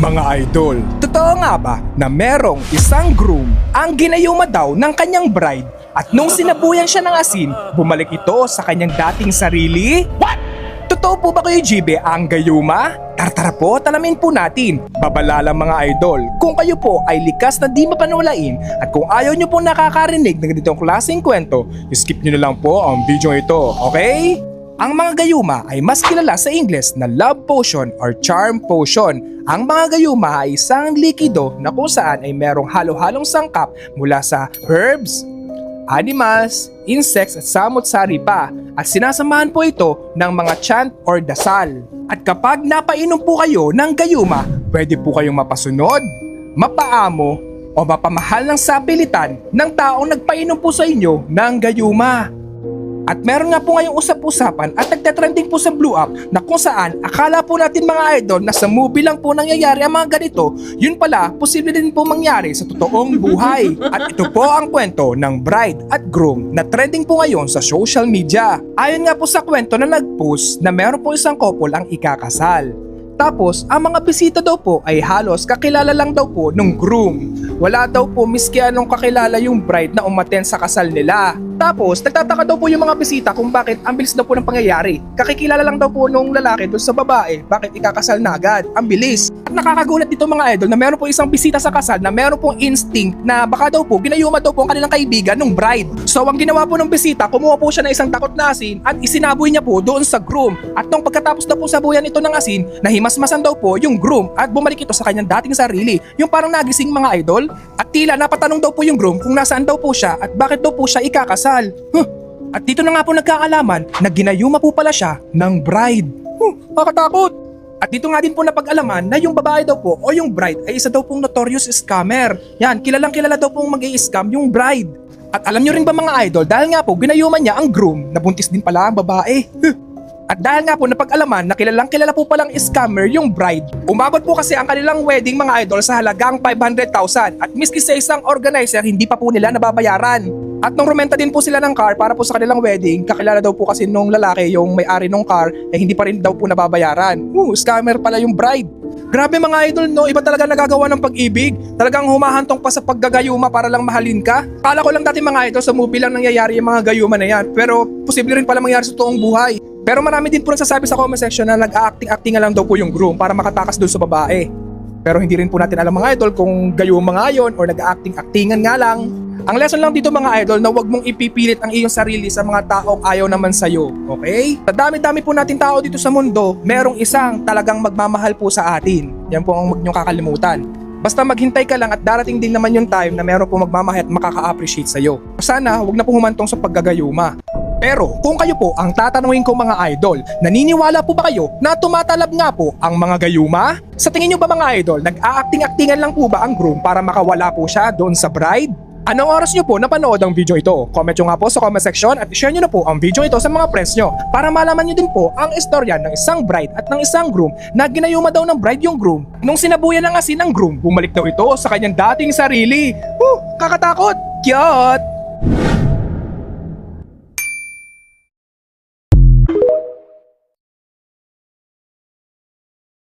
Mga idol, totoo nga ba na merong isang groom ang ginayuma daw ng kanyang bride at nung sinabuyan siya ng asin, bumalik ito sa kanyang dating sarili? What? Totoo po ba kayo, Jibe, ang gayuma? Tartara po, talamin po natin. Babala lang mga idol, kung kayo po ay likas na di mapanulain at kung ayaw nyo po nakakarinig ng ganitong klaseng kwento, skip nyo na lang po ang video ito, okay? Ang mga gayuma ay mas kilala sa Ingles na love potion or charm potion. Ang mga gayuma ay isang likido na kung saan ay merong halo-halong sangkap mula sa herbs, animals, insects at samot-sari pa at sinasamahan po ito ng mga chant or dasal. At kapag napainom po kayo ng gayuma, pwede po kayong mapasunod, mapaamo, o mapamahal ng sapilitan ng taong nagpainom po sa inyo ng gayuma. At meron nga po ngayong usap-usapan at nagtatrending po sa Blue Up na kung saan akala po natin mga idol na sa movie lang po nangyayari ang mga ganito, yun pala posible din po mangyari sa totoong buhay. At ito po ang kwento ng bride at groom na trending po ngayon sa social media. Ayon nga po sa kwento na nag-post na meron po isang couple ang ikakasal. Tapos, ang mga bisita daw po ay halos kakilala lang daw po nung groom. Wala daw po miski anong kakilala yung bride na umaten sa kasal nila. Tapos, nagtataka daw po yung mga bisita kung bakit ang bilis daw po ng pangyayari. Kakikilala lang daw po nung lalaki doon sa babae, bakit ikakasal na agad? Ang bilis. At nakakagulat dito mga idol na meron po isang bisita sa kasal na meron pong instinct na baka daw po ginayuma daw po ang kanilang kaibigan nung bride. So ang ginawa po ng bisita, kumuha po siya ng isang takot na asin at isinaboy niya po doon sa groom. At nung pagkatapos daw po sabuyan ito ng asin, nahimasmasan daw po yung groom at bumalik ito sa kanyang dating sarili. Yung parang nagising mga idol. At tila napatanong daw po yung groom kung nasaan daw po siya at bakit daw po siya ikakasal. Huh. At dito na nga po nagkaalaman na ginayuma po pala siya ng bride. Huh, makatakot. At dito nga din po napag-alaman na yung babae daw po o yung bride ay isa daw pong notorious scammer. Yan, kilalang kilala daw pong mag scam yung bride. At alam nyo rin ba mga idol, dahil nga po ginayuman niya ang groom, nabuntis din pala ang babae. Huh. At dahil nga po napag-alaman na kilalang kilala po palang scammer yung bride, umabot po kasi ang kanilang wedding mga idol sa halagang 500,000 at miski sa isang organizer hindi pa po nila nababayaran. At nung rumenta din po sila ng car para po sa kanilang wedding, kakilala daw po kasi nung lalaki yung may-ari ng car eh hindi pa rin daw po nababayaran. Uh, scammer pala yung bride. Grabe mga idol no, iba talaga nagagawa ng pag-ibig. Talagang humahantong pa sa paggagayuma para lang mahalin ka. Kala ko lang dati mga idol sa movie lang nangyayari yung mga gayuma na yan. Pero posible rin pala mangyari sa toong buhay. Pero marami din po nagsasabi sa comment section na nag-acting-acting lang daw po yung groom para makatakas doon sa babae. Pero hindi rin po natin alam mga idol kung gayuma nga yun or nag-acting-actingan nga lang. Ang lesson lang dito mga idol na huwag mong ipipilit ang iyong sarili sa mga taong ayaw naman sa'yo. Okay? Sa dami-dami po natin tao dito sa mundo, merong isang talagang magmamahal po sa atin. Yan po ang huwag niyong kakalimutan. Basta maghintay ka lang at darating din naman yung time na meron po magmamahal at makaka-appreciate sa'yo. Sana huwag na po humantong sa paggagayuma. Pero kung kayo po ang tatanungin ko mga idol, naniniwala po ba kayo na tumatalab nga po ang mga gayuma? Sa tingin nyo ba mga idol, nag-aacting-actingan lang po ba ang groom para makawala po siya doon sa bride? Anong oras nyo po napanood ang video ito? Comment nyo nga po sa comment section at share nyo na po ang video ito sa mga friends nyo para malaman nyo din po ang istorya ng isang bride at ng isang groom na ginayuma daw ng bride yung groom. Nung sinabuyan ng asin ng groom, bumalik daw ito sa kanyang dating sarili. Woo! Kakatakot! Cute!